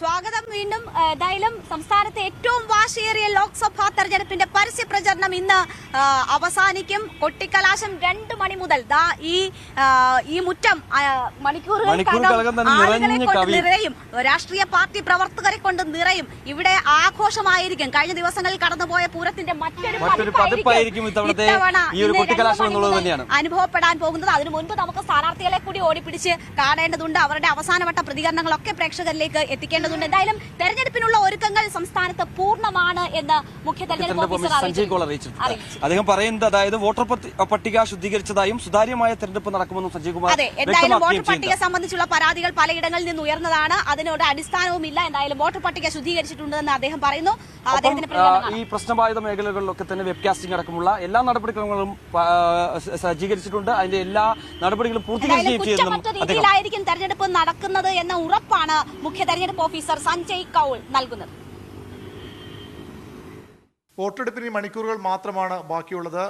സ്വാഗതം. വീണ്ടും ഏതായാലും സംസ്ഥാനത്തെ ഏറ്റവും വാശിയേറിയ ലോക്സഭാ തെരഞ്ഞെടുപ്പിന്റെ പരസ്യ പ്രചരണം ഇന്ന് അവസാനിക്കും. കൊട്ടിക്കലാശം രണ്ട് മണി മുതൽ. ദാ ഈ ഈ മുറ്റം മണിക്കൂറുകൾ മണിക്കൂറുകൾക്കകം ആളുകളെ കൊണ്ട് നിറയും. രാഷ്ട്രീയ പാർട്ടി പ്രവർത്തകരെ കൊണ്ട് നിറയും. ഇവിടെ ആഘോഷമായിരിക്കും. കഴിഞ്ഞ ദിവസങ്ങളിൽ കടന്നുപോയ പൂരത്തിന്റെ മറ്റൊരു പതിപ്പായിരിക്കും ഇത്തവണ. അനുഭവപ്പെടാൻ പോകുന്നത്. അതിനു മുൻപ് നമുക്ക് സ്ഥാനാർത്ഥികളെ കൂടി ഓടിപ്പിടിച്ച് കാണേണ്ടതുണ്ട്. അവരുടെ അവസാനവട്ട പ്രതികരണങ്ങളൊക്കെ പ്രേക്ഷകരിലേക്ക് എത്തിക്കേണ്ടതുണ്ട് എന്തായാലും തെരഞ്ഞെടുപ്പിനുള്ള ഒരുക്കങ്ങൾ സംസ്ഥാനത്ത് പൂർണമാണ് എന്ന് മുഖ്യ തെരഞ്ഞെടുപ്പ് സഞ്ജയ് കോൾ അറിയിച്ചു അറിയിച്ചിട്ടുണ്ട്. അദ്ദേഹം പറയുന്നത് അതായത് വോട്ടർ പട്ടി- പട്ടിക ശുദ്ധീകരിച്ചതായും സുതാര്യമായ തെരഞ്ഞെടുപ്പ് നടക്കുമെന്നും സഞ്ജയ് കുമാർ അതെ എന്തായാലും വോട്ടർ പട്ടിക സംബന്ധിച്ചുള്ള പരാതികൾ പലയിടങ്ങളിൽ നിന്ന് ഉയർന്നതാണ്. അതിനോട് അടിസ്ഥാനവുമില്ല. എന്തായാലും വോട്ടർ പട്ടിക ശുദ്ധീകരിച്ചിട്ടുണ്ടെന്ന് അദ്ദേഹം പറയുന്നു. ഈ പ്രശ്നബാധിത മേഖലകളിലൊക്കെ തന്നെ വെബ്കാസ്റ്റിംഗ് അടക്കമുള്ള എല്ലാ നടപടിക്രമങ്ങളും സജ്ജീകരിച്ചിട്ടുണ്ട്. അതിന്റെ എല്ലാ നടപടികളും പൂർത്തീകരിക്കുകയും തെരഞ്ഞെടുപ്പ് നടക്കുന്നത് എന്ന ഉറപ്പാണ് മുഖ്യ തെരഞ്ഞെടുപ്പ് ഓഫീസർ സഞ്ജയ് കൗൾ നൽകുന്നത്. വോട്ടെടുപ്പിന് മണിക്കൂറുകൾ മാത്രമാണ് ബാക്കിയുള്ളത്.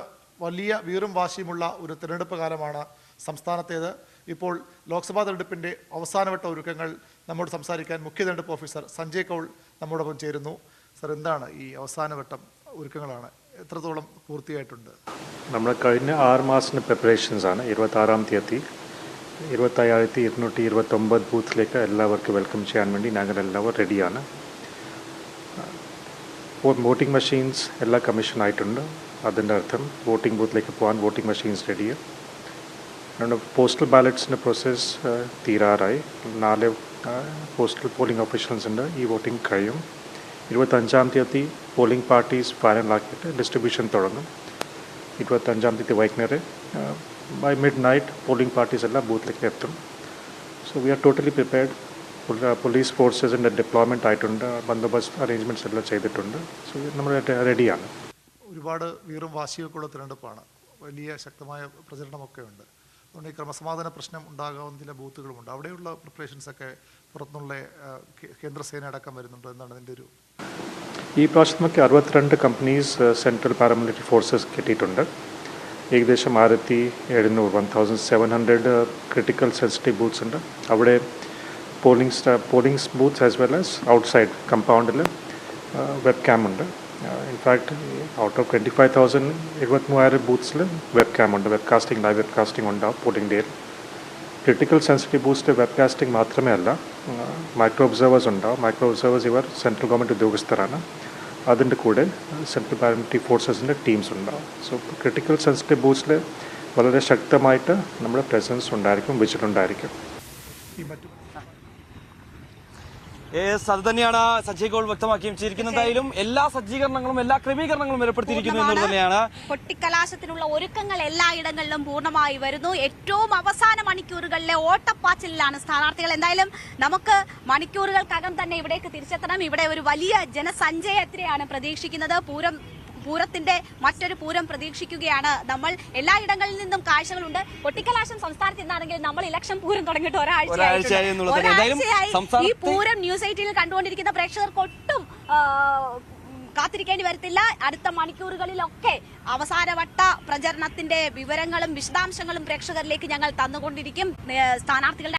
വലിയ വീറും വാശിയുമുള്ള ഒരു തിരഞ്ഞെടുപ്പ് കാലമാണ് സംസ്ഥാനത്തേത്. ഇപ്പോൾ ലോക്സഭാ തെരഞ്ഞെടുപ്പിന്റെ അവസാനവട്ട ഒരുക്കങ്ങൾ നമ്മോട് സംസാരിക്കാൻ മുഖ്യ തെരഞ്ഞെടുപ്പ് ഓഫീസർ സഞ്ജയ് കൗൾ നമ്മോടൊപ്പം ചേരുന്നു. സർ എന്താണ് ഈ അവസാനവട്ടം ഒരുക്കങ്ങളാണ്? എത്രത്തോളം പൂർത്തിയായിട്ടുണ്ട്? നമ്മൾ കഴിഞ്ഞ ആറ് മാസത്തിന് പ്രിപ്പറേഷൻസ് ആണ്. ഇരുപത്താറാം തീയതി ഇരുപത്തയ്യായിരത്തി ഇരുന്നൂറ്റി ഇരുപത്തൊമ്പത് ബൂത്തിലേക്ക് എല്ലാവർക്കും വെൽക്കം ചെയ്യാൻ വേണ്ടി ഞങ്ങൾ എല്ലാവരും റെഡിയാണ് വോട്ടിംഗ് മെഷീൻസ് എല്ലാം കമ്മീഷൻ ആയിട്ടുണ്ട്. അതിന്റെ അർത്ഥം വോട്ടിംഗ് ബൂത്തിലേക്ക് പോകാൻ വോട്ടിംഗ് മെഷീൻസ് റെഡിയാണ് അതുകൊണ്ട് പോസ്റ്റൽ ബാലറ്റ്സിന്റെ പ്രോസസ്സ് തീരാറായി. നാല് പോസ്റ്റൽ പോളിംഗ് ഓഫീഷ്യൽസ് ഉണ്ട്. ഈ വോട്ടിംഗ് കഴിയും. ഇരുപത്തഞ്ചാം തീയതി പോളിംഗ് പാർട്ടീസ് ഫൈനലാക്കിയിട്ട് ഡിസ്ട്രിബ്യൂഷൻ തുടങ്ങും. ഇരുപത്തഞ്ചാം തീയതി വൈകുന്നേരം by midnight polling parties എല്ലാം ബൂത്തിലേക്ക് എത്തും. So we are totally prepared police ഫോഴ്സസിന്റെ deployment ആയിട്ടുണ്ട്. ബന്ദോബസ്ത് അറേഞ്ച്മെന്റ്സ് എല്ലാം ചെയ്തിട്ടുണ്ട്. സോ നമ്മൾ റെഡിയാണ്. ഒരുപാട് വീറും വാശിയൊക്കെയുള്ള തിരഞ്ഞെടുപ്പാണ്. വലിയ ശക്തമായ പ്രചരണമൊക്കെ ഉണ്ട്. അതുകൊണ്ട് ഈ ക്രമസമാധാന പ്രശ്നം ഉണ്ടാകാവുന്ന ചില ബൂത്തുകളുമുണ്ട്. അവിടെയുള്ള പ്രിപ്പറേഷൻസൊക്കെ പുറത്തുനിന്നുള്ള കേന്ദ്രസേന അടക്കം വരുന്നുണ്ട് എന്നാണ് അതിന്റെ ഒരു ഈ പ്രാവശ്യം നമുക്ക് അറുപത്തിരണ്ട് കമ്പനീസ് സെൻട്രൽ പാരാമിലിറ്ററി ഫോഴ്സസ് കിട്ടിയിട്ടുണ്ട്. ഏകദേശം ആയിരത്തി എഴുന്നൂറ് one thousand seven hundred critical sensitive booths ഉണ്ട്. അവിടെ പോളിംഗ് സ്റ്റാ polling booths as well as outside കമ്പൗണ്ടിൽ web cam ഉണ്ട്. In fact out of twenty five thousand ഇരുപത്തി മൂവായിരം ബൂത്ത്സിൽ വെബ് ക്യാം ഉണ്ട്. Web casting live web casting ഉണ്ടാവും പോളിംഗ് ഡേയിൽ ക്രിട്ടിക്കൽ സെൻസിറ്റീവ് ബൂസ്റ്റ് വെബ് മാത്രമേ അല്ല മൈക്രോ ഒബ്സർവേഴ്സ് ഉണ്ടാവും മൈക്രോ ഒബ്സർവേഴ്സ് ഇവർ സെൻട്രൽ ഗവൺമെന്റ് ഉദ്യോഗസ്ഥരാണ്. അതിന്റെ കൂടെ സെൻട്രൽ പാരാമിലിറ്ററി ഫോഴ്സസിന്റെ ടീംസ് ഉണ്ടാവും. സോ ക്രിട്ടിക്കൽ സെൻസിറ്റീവ് ബൂസ്റ്റിൽ വളരെ ശക്തമായിട്ട് നമ്മുടെ പ്രസൻസ് ഉണ്ടായിരിക്കും വെച്ചിട്ടുണ്ടായിരിക്കും. ഈ മറ്റു അത് തന്നെയാണ് സഞ്ജയ് ഗോൾ വ്യക്തമാക്കിയും ചെയ്തിരിക്കുന്നത്. എന്തായാലും എല്ലാ സജ്ജീകരണങ്ങളും എല്ലാ ക്രമീകരണങ്ങളും ഏർപ്പെടുത്തിയിരിക്കുന്നു എന്നുള്ളത് തന്നെയാണ് പൊട്ടിക്കലാശത്തിനുള്ള ഒരുക്കങ്ങൾ എല്ലായിടങ്ങളിലും പൂർണമായി വരുന്നു. ഏറ്റവും അവസാന മണിക്കൂറുകളിലെ ഓട്ടപ്പാച്ചിലാണ് സ്ഥാനാർത്ഥികൾ. എന്തായാലും നമുക്ക് മണിക്കൂറുകൾക്കകം തന്നെ ഇവിടേക്ക് തിരിച്ചെത്തണം. ഇവിടെ ഒരു വലിയ ജനസഞ്ചയത്തിനെയാണ് പ്രതീക്ഷിക്കുന്നത്. പൂരം പൂരത്തിന്റെ മറ്റൊരു പൂരം പ്രതീക്ഷിക്കുകയാണ് നമ്മൾ. എല്ലായിടങ്ങളിൽ നിന്നും കാഴ്ചകളുണ്ട്. കൊട്ടിക്കലാശം സംസ്ഥാനത്ത് ഇന്നാണെങ്കിൽ നമ്മൾ ഇലക്ഷൻ പൂരം തുടങ്ങിയിട്ട് ഒരാഴ്ചയായി ഈ പൂരം ന്യൂസ് എയ്റ്റീനിൽ കണ്ടുകൊണ്ടിരിക്കുന്ന പ്രേക്ഷകർക്ക് ഒട്ടും കാത്തിരിക്കേണ്ടി വരത്തില്ല. അടുത്ത മണിക്കൂറുകളിലൊക്കെ അവസാനവട്ട പ്രചരണത്തിന്റെ വിവരങ്ങളും വിശദാംശങ്ങളും പ്രേക്ഷകരിലേക്ക് ഞങ്ങൾ തന്നുകൊണ്ടിരിക്കും. സ്ഥാനാർത്ഥികളുടെ